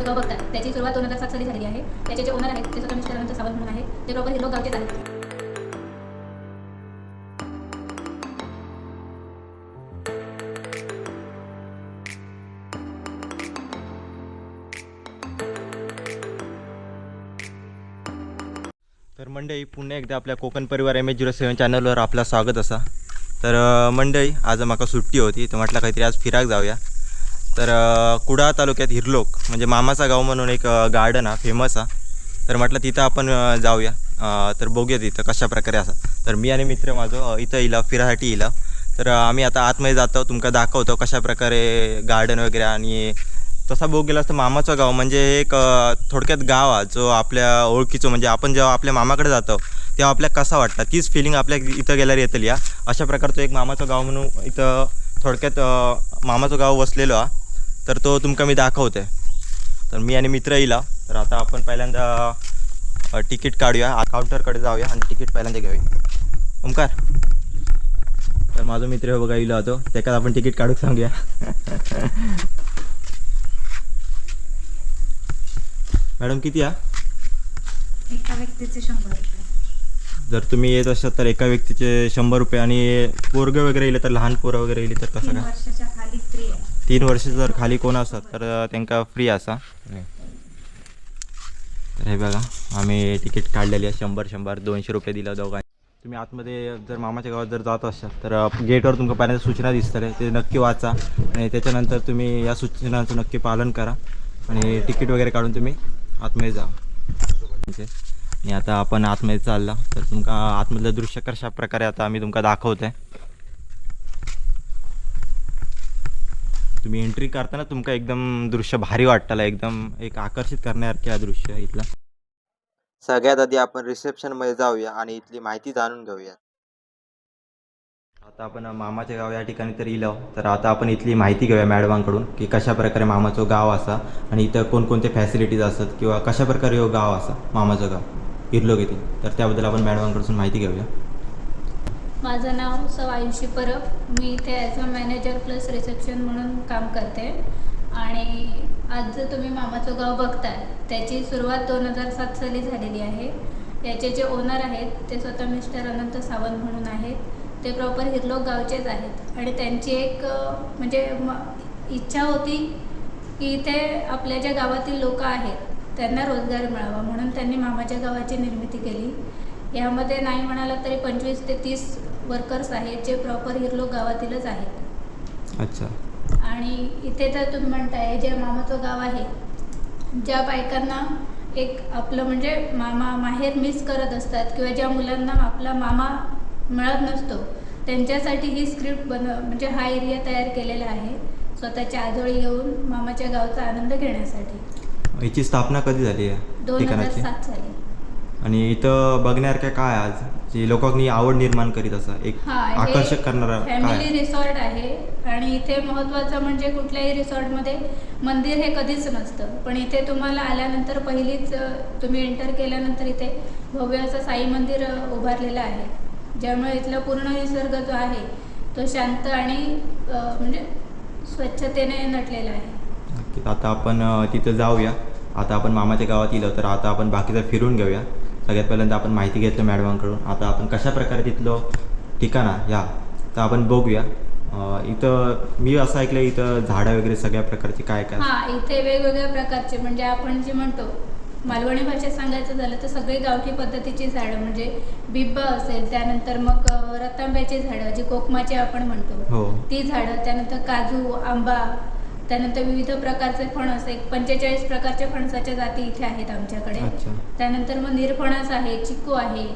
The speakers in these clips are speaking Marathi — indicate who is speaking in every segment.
Speaker 1: मामाचं गाव बघताय. त्याची सुरुवात दोन हजार सात साली झालेली आहे. त्याचे जे ओनर आहेत ते स्वतः मिस्टरांचं सावंत म्हणून आहे. ते प्रॉपर हिरो गावचेच आहेत.
Speaker 2: तर मंडई पुन्हा एकदा आपल्या कोकण परिवार एम एच झिरो सेवन चॅनलवर आपलं स्वागत असा. तर मंडई आज माका सुट्टी होती तर म्हटलं काहीतरी आज फिराक जाऊया. तर कुडाळ तालुक्यात हिरलोक म्हणजे मामाचा गाव म्हणून एक गार्डन हा फेमस हा. तर म्हटलं तिथं आपण जाऊया. तर बघूया तिथं कशा प्रकारे असा. तर मी आणि मित्र माझं इथं येईल फिरायसाठी येईल तर आम्ही आता आतमध्ये जातो तुमका दाखवतो कशा प्रकारे गार्डन वगैरे आणि तसा बघ गेला असतं मामाचं गाव म्हणजे एक थोडक्यात गाव हा जो आपल्या ओळखीचं म्हणजे आपण जेव्हा आपल्या मामाकडे जातो तेव्हा आपल्या कसा वाटतं तीच फिलिंग आपल्या इथं गेल्यावर येतली या अशा प्रकारचं एक मामाचं गाव म्हणून इथं थोडक्यात मामाचं गाव वसलेलो हा. तर तो तुमका मी दाखवते तर मी आणि मित्र येईल. तर आता आपण पहिल्यांदा तिकीट काढूया. काउंटरकडे जाऊया आणि तिकीट पहिल्यांदा घेऊया. ओमकार. तर माझा मित्र बघा येईल होतो त्याच्यात आपण तिकीट काढूक सांगूया. मॅडम किती या
Speaker 3: एका व्यक्तीचे शंभर रुपये.
Speaker 2: जर तुम्ही येत असाल तर एका व्यक्तीचे शंभर रुपये आणि पोरग वगैरे येले तर लहान पोरं वगैरे येली तर कसं काय?
Speaker 3: वर्षाच्या खाली फ्री आहे.
Speaker 2: तीन वर्ष जर खाली कोण असतात तर अं, त्यांका फ्री असा. तर हे बघा आम्ही तिकीट काढलेली आहे शंभर शंभर दोनशे रुपये दिलं दोघांनी. तुम्ही आतमध्ये जर मामाच्या गावात जर जात असाल तर गेटवर तुमका पहिल्यांदा सूचना दिसतले ते नक्की वाचा. आणि त्याच्यानंतर तुम्ही या सूचनांचं नक्की पालन करा. आणि तिकीट वगैरे काढून तुम्ही आतमध्ये जा. आणि आता आपण आतमध्ये चालला. तर तुमका आतमधलं दृश्य कशा प्रकारे आता आम्ही तुमका दाखवत आहे तुम्ही एंट्री करताना तुमका एकदम दृश्य भारी वाटताला एकदम एक आकर्षित करण्यासारखे दृश्य इथलं. सगळ्यात आधी आपण रिसेप्शनमध्ये जाऊया आणि इथली माहिती जाणून घेऊया. आता आपण मामाचे गाव या ठिकाणी तर इलो तर आता आपण इथली माहिती घेऊया मॅडमांकडून की कशा प्रकारे मामाचं गाव असा आणि इथं कोणकोणते फॅसिलिटीज असतात किंवा कशा प्रकारे हो गाव असा मामाचं गाव. इरलोक येथील तर त्याबद्दल आपण मॅडमांकडून माहिती घेऊया.
Speaker 1: माझं नाव सौ आयुषी परब. मी इथे as a manager plus reception म्हणून काम करते. आणि आज जर तुम्ही मामाचं गाव बघताय त्याची सुरुवात दोन हजार सात साली झालेली आहे. याचे जे ओनर आहेत ते स्वतः मिस्टर अनंत सावंत म्हणून आहेत. ते प्रॉपर हिरलोक गावचेच आहेत. आणि त्यांची एक म्हणजे म इच्छा होती की इथे आपल्या ज्या गावातील लोक आहेत त्यांना रोजगार मिळावा म्हणून त्यांनी मामाच्या गावाची निर्मिती केली. यामध्ये नाही म्हणाला तरी पंचवीस ते तीस वर्कर्स आहेत जे प्रॉपर हिरलोक गावातीलच आहेत.
Speaker 2: अच्छा.
Speaker 1: आणि इथे तर तुम्ही म्हणताय जे मामाचं गाव आहे ज्या बायकांना एक आपलं म्हणजे मामा माहेर मिस करत असतात किंवा ज्या मुलांना आपला मामा मिळत नसतो त्यांच्यासाठी ही स्क्रिप्ट बन म्हणजे हा एरिया तयार केलेला आहे स्वतःच्या आजोळी येऊन मामाच्या गावचा आनंद घेण्यासाठी.
Speaker 2: याची स्थापना कधी झाली आहे
Speaker 1: दोन हजार सात साली.
Speaker 2: आणि इथं बघण्यासारखं काय आज? जे लोकांनी आवड निर्माण करीत असा एक
Speaker 1: हा हे
Speaker 2: आकर्षक करणारा
Speaker 1: फॅमिली? रिसॉर्ट आहे. आणि इथे महत्त्वाचं म्हणजे कुठल्याही रिसॉर्टमध्ये मंदिर हे कधीच नसतं. पण इथे तुम्हाला आल्यानंतर पहिलीच अ, तुम्ही एंटर केल्यानंतर इथे भव्य असं साई मंदिर अ, उभारलेलं आहे. ज्यामुळे इथला पूर्ण निसर्ग जो आहे तो शांत आणि अ, म्हणजे स्वच्छतेने नटलेला आहे.
Speaker 2: नक्कीच. आता आपण अ, तिथं जाऊया. आता आपण मामाच्या गावात येलो तर आता आपण बाकीचं फिरून घेऊया. सगळ्यात पहिल्यांदा आपण माहिती घेतलं मॅडमांकडून. आता आपण कशा प्रकारे तिथलं ठिकाण या. तर आपण बघूया. इथं मी असं ऐकलं इथं झाडं वगैरे सगळ्या प्रकारची काय काय?
Speaker 1: हा इथे वेगवेगळ्या प्रकारचे म्हणजे आपण जे म्हणतो मालवणी भाषेत सांगायचं झालं तर सगळी गावठी पद्धतीची झाडं म्हणजे बिब्बा असेल त्यानंतर मग रतांब्याची झाडं जी कोकमाची आपण म्हणतो.
Speaker 2: हो.
Speaker 1: ती झाडं त्यानंतर काजू आंबा त्यानंतर विविध प्रकारचे फणस एक पंचेचाळीस प्रकारच्या फणसाच्या जाती इथे आहेत आमच्याकडे.
Speaker 2: अच्छा.
Speaker 1: त्यानंतर मग निरफणस आहे चिकू आहे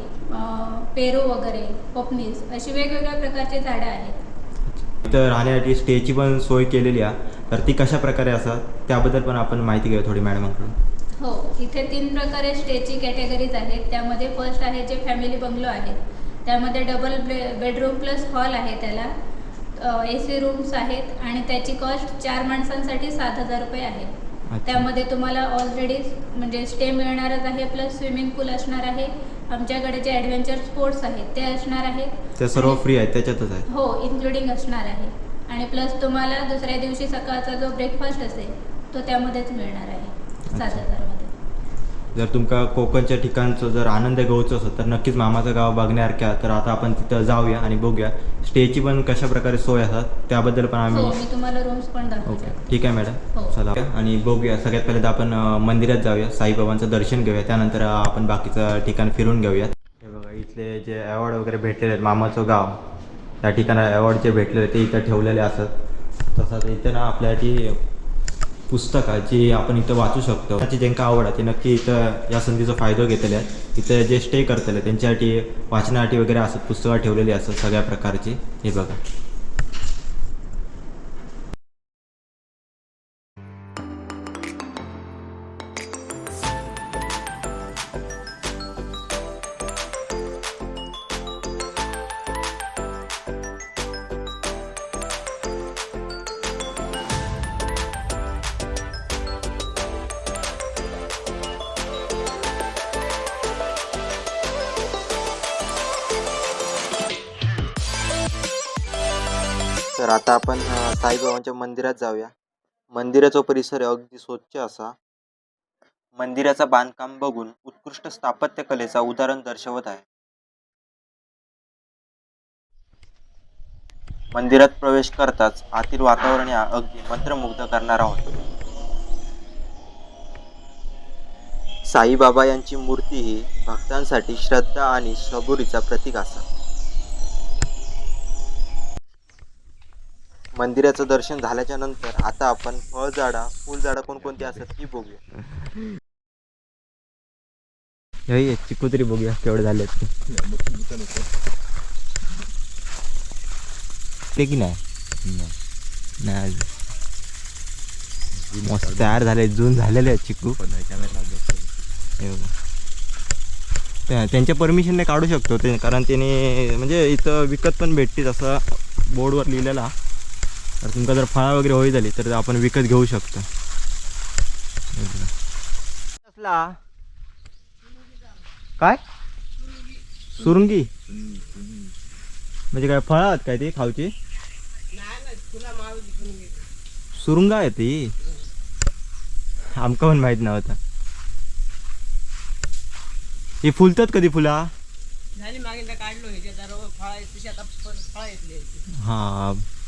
Speaker 1: पेरू वगैरे कोपनीस अशी वेगवेगळ्या प्रकारची झाडं आहेत.
Speaker 2: इथं राहण्यासाठी स्टेची पण सोय केलेली आहे. तर ती कशा प्रकारे असतात त्याबद्दल पण आपण माहिती घेऊया थोडी मॅडमांकडून
Speaker 1: हो इथे तीन प्रकारे स्टेची कॅटेगरीज आहेत. त्यामध्ये फर्स्ट आहे जे फॅमिली बंगलो आहेत त्यामध्ये डबल बेडरूम प्लस हॉल आहे त्याला. ए सी रूम्स आहेत आणि त्याची कॉस्ट चार माणसांसाठी सात हजार रुपये आहे. त्यामध्ये तुम्हाला ऑलरेडी म्हणजे स्टे मिळणारच आहे प्लस स्विमिंग पूल असणार आहे. आमच्याकडे जे ॲडव्हेंचर स्पोर्ट्स आहेत ते असणार आहेत.
Speaker 2: ते सर्व फ्री आहेत त्याच्यातच आहे
Speaker 1: हो इन्क्लुडिंग असणार आहे. आणि प्लस तुम्हाला दुसऱ्या दिवशी सकाळचा जो ब्रेकफास्ट असेल तो त्यामध्येच मिळणार आहे. सात हजारमध्ये
Speaker 2: जर तुमका कोकणच्या ठिकाणचं जर आनंद घेऊचं असेल तर नक्कीच मामाचं गाव बघण्यासारख्या तर आता आपण तिथं जाऊया आणि बघूया. स्टेची पण कशा प्रकारे सोय असतात त्याबद्दल पण
Speaker 1: हो
Speaker 2: आम्ही
Speaker 1: मी तुम्हाला रूम्स पण
Speaker 2: ओके ठीक आहे मॅडम.
Speaker 1: हो.
Speaker 2: चला. आणि बघूया सगळ्यात पहिले तर आपण मंदिरात जाऊया. साईबाबांचं दर्शन घेऊया. त्यानंतर आपण बाकीचं ठिकाण फिरून घेऊया. हे बघा इथले जे अवॉर्ड वगैरे भेटलेले आहेत मामाचं गाव. त्या ठिकाणी अवॉर्ड जे भेटलेले ते इथं ठेवलेले असतात. तसंच इथं ना आपल्यासाठी पुस्तकं जी आपण इथं वाचू शकतो. त्याची ज्यांका आवड आहे ते नक्की इथं या संधीचा फायदा घेतले आहेत इथं जे स्टे करतले त्यांच्यासाठी वाचनासाठी वगैरे असतात पुस्तकं ठेवलेली असतात सगळ्या प्रकारची. हे बघा. तर आता आपण साईबाबांच्या मंदिरात जाऊया. मंदिराचा परिसर अगदी स्वच्छ असा. मंदिराचा बांधकाम बघून उत्कृष्ट स्थापत्य कलेचा उदाहरण दर्शवत आहे. मंदिरात प्रवेश करताच आतील वातावरण या अगदी मंत्रमुग्ध करणार आहोत. साईबाबा यांची मूर्ती ही भक्तांसाठी श्रद्धा आणि सबुरीचा प्रतीक असा. मंदिराचं दर्शन झाल्याच्यानंतर आता आपण फळझाडा फुलझाडा कोणकोणती असतात ती बघूया. हे चिकू तरी बघूया केवढे झाले ते की नाही? नाही. अजून. मस्त तयार झाले जून झालेले आहेत चिकू. हे बघा. त्या- त्यांच्या परमिशनने काढू शकतो ते कारण त्याने म्हणजे इथं विकत पण भेटते असं बोर्डवर लिहिलेला. तर तुमका जर फळा वगैरे होई झाली तर आपण विकत घेऊ शकतो. हे. कसला? काय? सुरुंगी? म्हणजे काय फळं आहेत काय ते खाऊची? सुरुंगा आहे ती. आमका पण माहीत नव्हता. ही फुलतात कधी फुला?
Speaker 4: झाली मागे काढलो हे.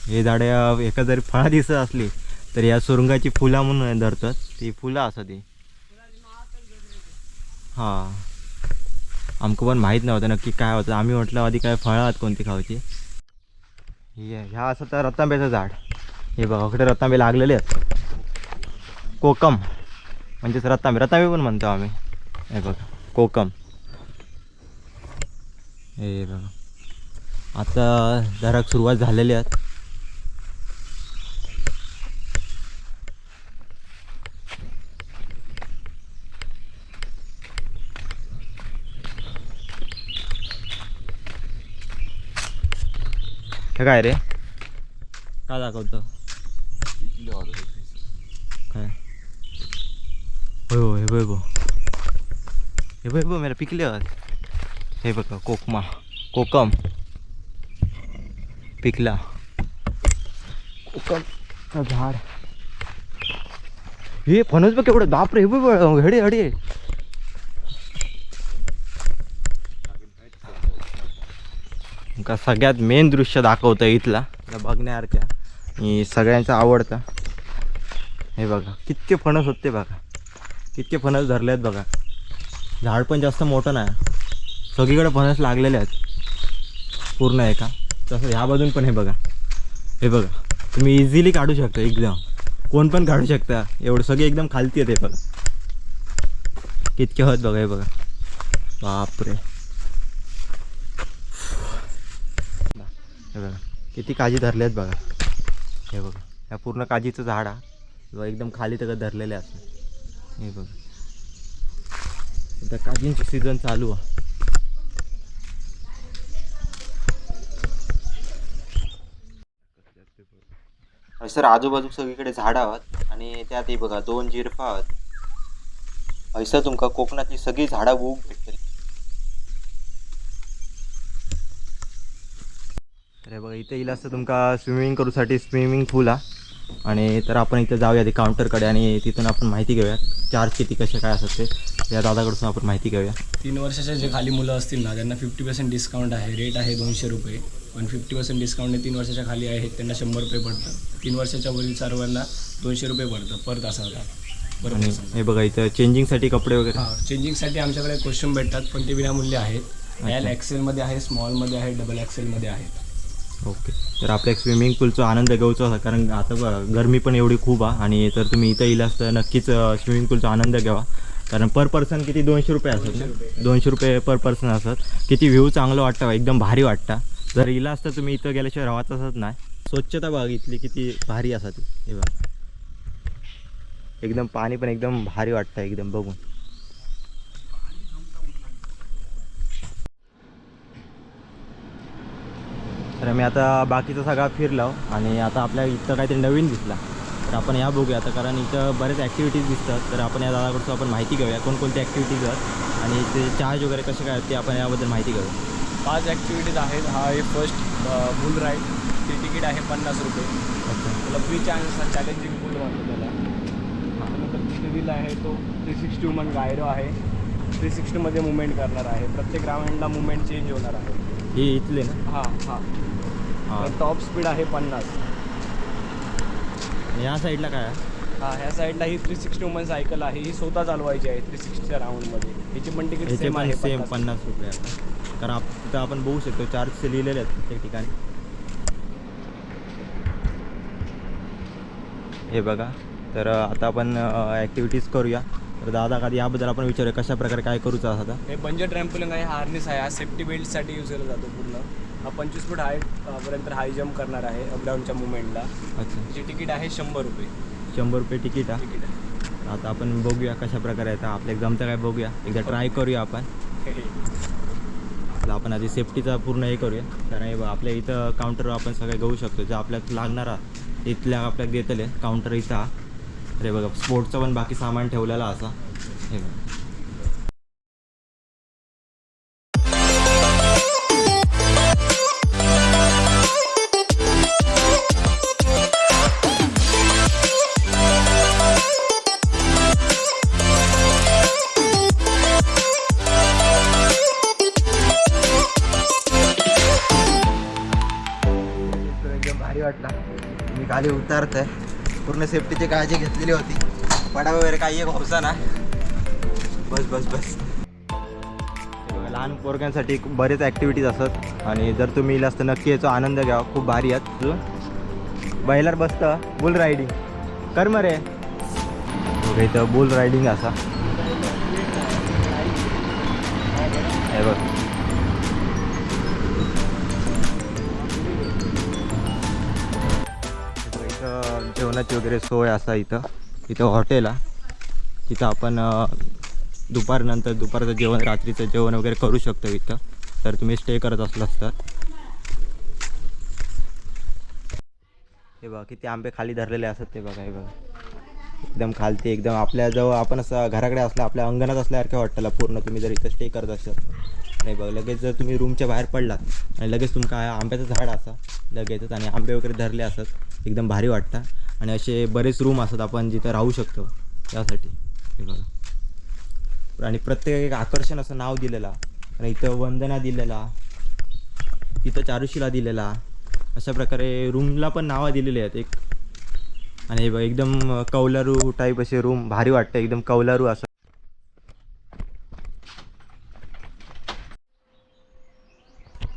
Speaker 2: हे झाडे एका जरी फळा दिसत असली तर या सुरुंगाची फुला म्हणून धरतात. ती फुलं असतात ती. हा. आमक पण माहीत नव्हतं नक्की काय होतं. आम्ही म्हटलं आधी काय फळं आहेत कोणती खायची हे ह्या असं तर रतांब्याचं झाड. हे बघा इकडे रत्तांबे लागलेले आहेत. कोकम. म्हणजेच रतांबे रतांबे पण म्हणतो आम्ही. हे बघा कोकम. हे बघा. आता जरा सुरुवात झालेली आहेत हे काय रे? काय दाखवतो? काय? होय हो हे बघ. हे बघ बघ मेरा पिकले हे बघा कोकमा. कोकम. पिकला. कोकम झाड. हे फणस बघ केवढं बापरे हे बघ हडे हडे. का सगळ्यात मेन दृश्य दाखवतं इथला. बघण्यासारख्या. आणि सगळ्यांचा आवडता. हे बघा कितके फणस होते बघा. कितके फणस धरले आहेत बघा. झाड पण जास्त मोठं नाही. सगळीकडे फणस लागलेले आहेत. पूर्ण आहे का? तसं ह्या बाजून पण हे बघा. हे बघा. तुम्ही इझिली काढू शकता एकदम. कोण पण काढू शकता. एवढं सगळे एकदम खालती आहेत हे बघा. कितके होत बघा हे बघा. बापरे. हे बघा किती काजी धरले आहेत बघा. हे बघा ह्या पूर्ण काजीचं झाड हा. एकदम खाली तगत धरलेले असतात हे बघा. आता काजींची सीझन चालू आहे. सर आजूबाजू सगळीकडे झाडं आहात आणि त्यातही बघा दोन जिरफा आहात. हैसर तुमका कोकणातली सगळी झाडं उग भेटतात तर हे बघा इथे येईल असं तुमका स्विमिंग करूसाठी स्विमिंग पूल हा आणि तर आपण इथं जाऊया ते काउंटरकडे आणि तिथून आपण माहिती घेऊया चार्ज किती कसे काय असतात ते या दादाकडून आपण माहिती घेऊया.
Speaker 5: तीन वर्षाचे जे खाली मुलं असतील ना त्यांना फिफ्टी पर्सेंट डिस्काउंट आहे. रेट आहे दोनशे रुपये. पण फिफ्टी पर्सेंट डिस्काउंट तीन वर्षाच्या खाली आहेत त्यांना शंभर रुपये पडतं. तीन वर्षाच्या वरील सर्वांना दोनशे रुपये पडतं पर तासाला.
Speaker 2: आणि. हे बघा इथं चेंजिंगसाठी कपडे वगैरे.
Speaker 5: हां चेंजिंगसाठी आमच्याकडे कॉस्ट्युम भेटतात पण ते विनामूल्य आहेत. एल एक्सेलमध्ये आहे स्मॉलमध्ये आहे डबल एक्सेलमध्ये आहेत
Speaker 2: ओके. तर आपल्या एक स्विमिंग पूलचा आनंद घ्यायचा होता कारण आता गरमी पण एवढी खूप आहे आणि तर तुम्ही इथं येलास तर नक्कीच स्विमिंग पूलचा आनंद घ्यावा. कारण पर पर्सन किती? दोनशे रुपये असतात ना? दोनशे रुपये पर पर्सन असतात. किती व्ह्यू चांगलं वाटतं एकदम भारी वाटतं. जर इला असता तुम्ही इथं गेल्याशिवाय राहत असत नाही. स्वच्छता बघा इथली किती भारी असा ती. हे बघा. एकदम पाणी पण एकदम भारी वाटतं एकदम बघून. तर मी आता बाकीचा सगळा फिरलो आणि आता आपल्या इथं काहीतरी नवीन दिसला. तर आपण या बघूया आता कारण इथं बरेच ॲक्टिव्हिटीज दिसतात. तर आपण या दादाकडून आपण माहिती घेऊया कोणकोणत्या ॲक्टिव्हिटीज आहेत आणि ते चार्ज वगैरे कसे काय आहेत ते आपण याबद्दल माहिती घेऊया.
Speaker 5: पाच ॲक्टिव्हिटीज आहेत. हा आहे फर्स्ट बुल राईड ते तिकीट आहे पन्नास रुपये. त्याला फ्री चान्स चॅलेंजिंग बुल म्हणतो त्याला. त्यानंतर तिसरीला आहे तो थ्री सिक्स्टी वुमन गायरो आहे. थ्री सिक्स्टीमध्ये मुवमेंट करणार आहे. प्रत्येक राऊंडला मुवमेंट चेंज होणार आहे.
Speaker 2: हे इथले ना?
Speaker 5: हां हां. टॉप स्पीड आहे पन्नास.
Speaker 2: आणि या साईडला काय आहे?
Speaker 5: हा ह्या साईडला ही थ्री सिक्स्टी वुमन सायकल आहे. ही स्वतः चालवायची आहे थ्री सिक्स्टीच्या राऊंडमध्ये ह्याची पण तिकीट सेम आहे
Speaker 2: सेम
Speaker 5: 50.
Speaker 2: पन्नास रुपये कारण आप तिथं आपण बघू शकतो चार्जचे लिहिलेले आहेत प्रत्येक ठिकाणी. हे बघा. तर आता आपण ॲक्टिव्हिटीज करूया. तर दादा कधी याबद्दल आपण विचारूया कशा प्रकारे काय करूचं आता?
Speaker 5: हे बंजर ट्रॅम्पोलिंग आहे हार्नेस आहे. हा सेफ्टी बेल्टसाठी यूज केला जातो पूर्ण. हा पंचवीस फूट हाईट पर्यंत हाय जम्प करणार आहे अपडाऊनच्या मुवमेंटला
Speaker 2: अच्छा.
Speaker 5: त्याची तिकीट आहे शंभर रुपये.
Speaker 2: शंभर रुपये तिकीट आहे?
Speaker 5: तिकीट आहे.
Speaker 2: आता आपण बघूया कशा प्रकारे आता आपल्या जमतं काय बघूया. एकदा ट्राय करूया आपण. आपण आधी सेफ्टीचा पूर्ण हे करूया. कारण हे आपल्या इथं काउंटरवर आपण सगळे घेऊ शकतो. जे आपल्याला लागणारा इथल्या आपल्याला देतले काउंटर इथं अरे बघा स्पोर्टचं पण बाकी सामान ठेवलेलं असा. हे बघा. एकदम भारी वाटला. मी खाली उतारत आहे पूर्ण सेफ्टीची काळजी घेतलेली होती. पडा वगैरे काही एक हौसा ना. बस बस बस. लहान पोरग्यांसाठी बरेच ॲक्टिव्हिटीज असतात. आणि जर तुम्ही इलास तर नक्की याचा आनंद घ्यावा खूप भारी आहेत. अजून बैलार बसतं बुल रायडिंग कर मरे. इथं बुल रायडिंग असा. जेवणाची वगैरे सोय असा इथं. इथं हॉटेल आहे तिथं आपण दुपारनंतर दुपारचं जेवण रात्रीचं जेवण वगैरे करू शकतो इथं. तर तुम्ही स्टे करत असलास तर. हे बघा किती आंबे खाली धरलेले असतात ते बघा हे बघा. एकदम खालती एकदम आपल्याजवळ आपण असं घराकडे असलं आपल्या अंगणात असल्यासारख्या वाटतं पूर्ण तुम्ही जर इथं स्टे करत असाल नाही बघ लगेच जर तुम्ही रूमच्या बाहेर पडलात आणि लगेच तुमका आंब्याचं झाड असा लगेचच आणि आंबे वगैरे धरले असत एकदम भारी वाटतं. आणि असे बरेच रूम असतात आपण जिथं राहू शकतो. त्यासाठी हे बघा. आणि प्रत्येक एक आकर्षण असं नाव दिलेलं. आणि इथं वंदना दिलेला. तिथं चारुशीला दिलेला. अशा प्रकारे रूमला पण नावं दिलेली आहेत. एक आणि हे बघ एकदम कौलारू टाईप असे रूम भारी वाटतं एकदम कौलारू असं.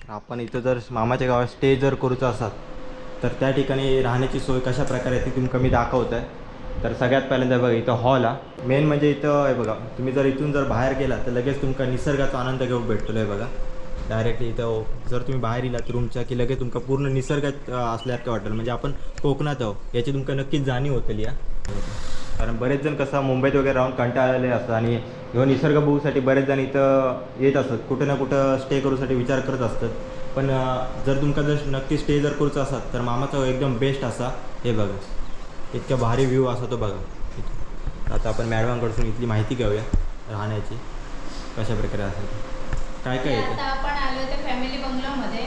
Speaker 2: आपण इथं जर मामाच्या गावात स्टे जर करूचा असाल तर त्या ठिकाणी राहण्याची सोय कशा प्रकारे आहे ती तुम्ही कमी दाखवत आहे तर सगळ्यात पहिल्यांदा बघा इथं हॉल आहे मेन म्हणजे इथं आहे बघा तुम्ही जर इथून जर बाहेर गेला तर लगेच तुमका निसर्गाचा आनंद घेऊ भेटतो आहे बघा. डायरेक्टली इथं जर तुम्ही बाहेर येलात रूमच्या की लगेच तुमका पूर्ण निसर्गात असल्यासारखं वाटेल? म्हणजे आपण कोकणात आहो याची तुमका नक्कीच जाणीव होतील या कारण बरेच जण कसं मुंबईत वगैरे राहून कंटाळलेले असतात आणि ह्यो निसर्ग बघूसाठी बरेच जण इथं येत असतात. कुठं ना कुठं स्टे करूसाठी विचार करत असतात. पण जर तुमका जर नक्की स्टे जर करूचा असतात तर मामाचा एकदम बेस्ट असा हे बघा. इतका भारी व्ह्यू असा तो बघा. आता आपण मॅडमांकडून इथली माहिती घेऊया राहण्याची कशा प्रकारे असेल. काय काय
Speaker 1: आता
Speaker 2: येतं?
Speaker 1: आपण आलो ते फॅमिली बंगलोमध्ये.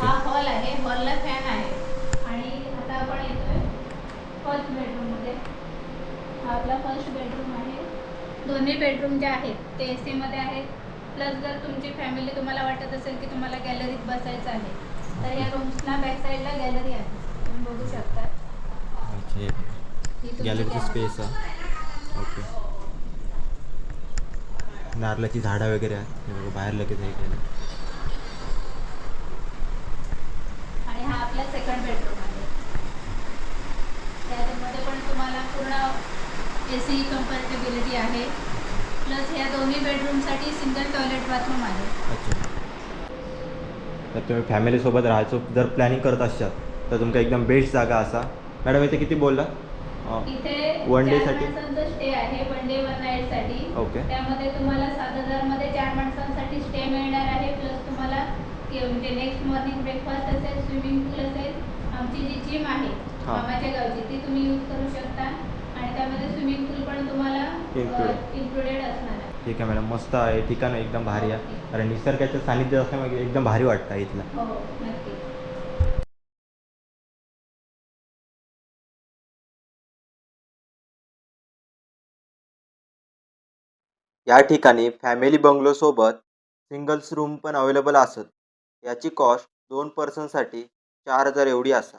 Speaker 1: हा हॉल आहे. हॉलला फॅन आहे. आणि आता आपण येतोय फर्स्ट बेडरूममध्ये हा आपला फर्स्ट बेडरूम आहे. दोन्ही बेडरूम जे आहेत ते ए सीमध्ये आहेत. प्लस जर तुमची फॅमिली तुम्हाला वाटत असेल की तुम्हाला गॅलरीत बसायचं आहे तर या रूम्सना बॅक साईडला गॅलरी आहे. तुम्ही बघू शकता.
Speaker 2: गॅलरीची. स्पेस आहे. ओके. नारळाची झाडं वगैरे आहेत. बाहेर लगेच हे केलं
Speaker 1: आणि हा आपला सेकंड बेडरूम आहे त्यामध्ये पण तुम्हाला पूर्ण ए सी कम्फर्टेबिलिटी आहे प्लस ह्या दोन्ही बेडरूमसाठी सिंगल टॉयलेट बाथरूम आहे.
Speaker 2: अच्छा. तर तुम्ही फॅमिलीसोबत राहायचं जर प्लॅनिंग करत असाल तर तुमका एकदम बेस्ट जागा असा. मॅडम इथे किती बोलला?
Speaker 1: इथे
Speaker 2: day
Speaker 1: चारसाठी? स्टे आहे वन डे वन नाईटसाठी.
Speaker 2: ओके.
Speaker 1: त्यामध्ये तुम्हाला सात हजारमध्ये चार माणसांसाठी स्टे मिळणार आहे प्लस तुम्हाला म्हणजे नेक्स्ट मॉर्निंग ब्रेकफास्ट असेल स्विमिंग पूल असेल आमची जी जिम आहे. मामाच्या गावची ती तुम्ही यूज करू शकता. आणि त्यामध्ये स्विमिंग पूल पण तुम्हाला. इन्क्लुडेड असणार
Speaker 2: ठीक आहे मॅडम मस्त आहे ठिकाण एकदम भारी आहे. कारण निसर्गाचं सानिध्य असल्यामुळे एकदम भारी वाटतं इथलं.
Speaker 1: हो नक्की.
Speaker 2: या ठिकाणी फॅमिली बंगलोसोबत सिंगल्स रूम पण अवेलेबल असत. याची कॉस्ट दोन पर्सनसाठी चार हजार एवढी असा.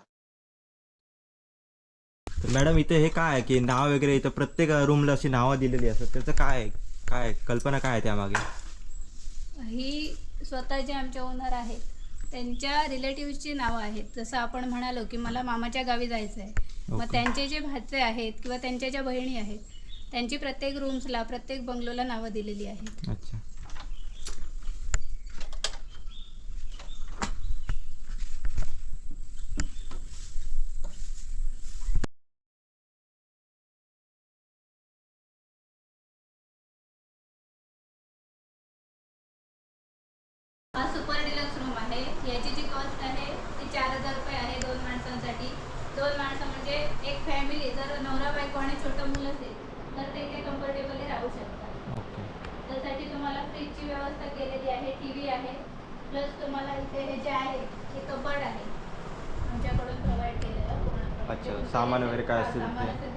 Speaker 2: तर मॅडम इथे हे काय आहे की नाव वगैरे इथं प्रत्येक रूमला अशी नावं दिलेली असतात. त्याचं काय आहे? काय? कल्पना काय आहे त्यामागे
Speaker 1: ही स्वतः जे आमचे ओनर आहेत त्यांच्या रिलेटिव्हची नावं आहेत जसं आपण म्हणालो की मला मामाच्या गावी जायचं आहे मग. त्यांचे जे भाचे आहेत किंवा त्यांच्या ज्या बहिणी आहेत त्यांची प्रत्येक रूम्सला प्रत्येक बंगलोला नावं दिलेली आहेत
Speaker 2: अच्छा
Speaker 1: हा सुपर डिलक्स रूम आहे याची जी कॉस्ट आहे ती चार हजार रुपये आहे दोन माणसांसाठी दोन माणसं म्हणजे एक फॅमिली जर नवरा बायको आणि छोटं मुलं असेल तर ते इथे कम्फर्टेबली राहू शकतात
Speaker 2: ओके
Speaker 1: त्यासाठी तुम्हाला फ्रीजची व्यवस्था केलेली आहे टी व्ही आहे प्लस तुम्हाला इथे हे जे आहे हे कबड आहे आमच्याकडून प्रोव्हाइड केलेलं पूर्णपणे.
Speaker 2: अच्छा,
Speaker 1: जे
Speaker 2: सामान वगैरे काय असेल ते.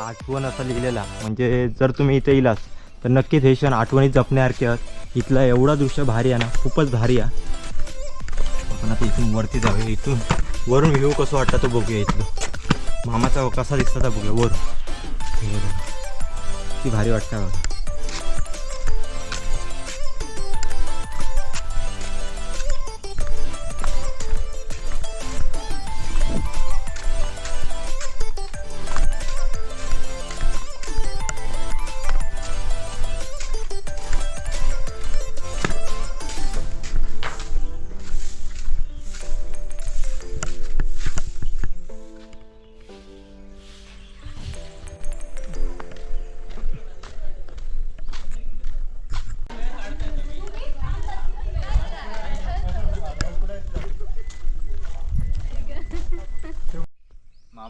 Speaker 2: आठवण असं लिहिलेला. म्हणजे जर तुम्ही इथे येलास तर नक्कीच हे क्षण आठवणीत जपण्यासारखे आहेत. इथलं एवढा दृश्य भारी आहे ना खूपच भारी आहे. आता इथून वरती जाऊया इथून. वरून व्ह्यू कसं वाटतं तो बघूया इथलं. मामाचा कसा दिसता बघूया वरून. ती भारी वाटतं बघा.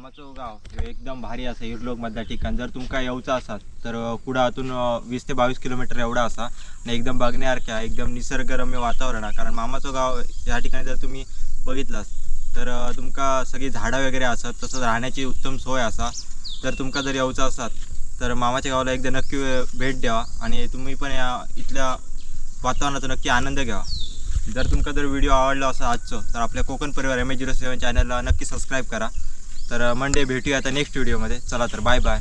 Speaker 2: मामाचं गाव हे एकदम भारी असं हिरलोक मधलं ठिकाण. जर तुमका येऊचं असाल तर कुडातून वीस ते बावीस किलोमीटर एवढा असा. आणि एकदम बघण्यासारख्या एकदम निसर्गरम्य वातावरण आहे. कारण मामाचं गाव या ठिकाणी जर तुम्ही बघितलास तर तुमका सगळी झाडं वगैरे असतात तसंच राहण्याची उत्तम सोय असा. जर तुमका जर येऊचं असाल तर मामाच्या गावाला एकदा नक्की भेट द्यावा आणि तुम्ही पण या इथल्या वातावरणाचा नक्की आनंद घ्यावा जर तुमका जर व्हिडिओ आवडला असा आजचं तर आपल्या कोकण परिवार एम एच झिरो सेवन चॅनलला नक्की सबस्क्राईब करा. तर मंडे भेटूया आता नेक्स्ट व्हिडिओमध्ये चला तर बाय बाय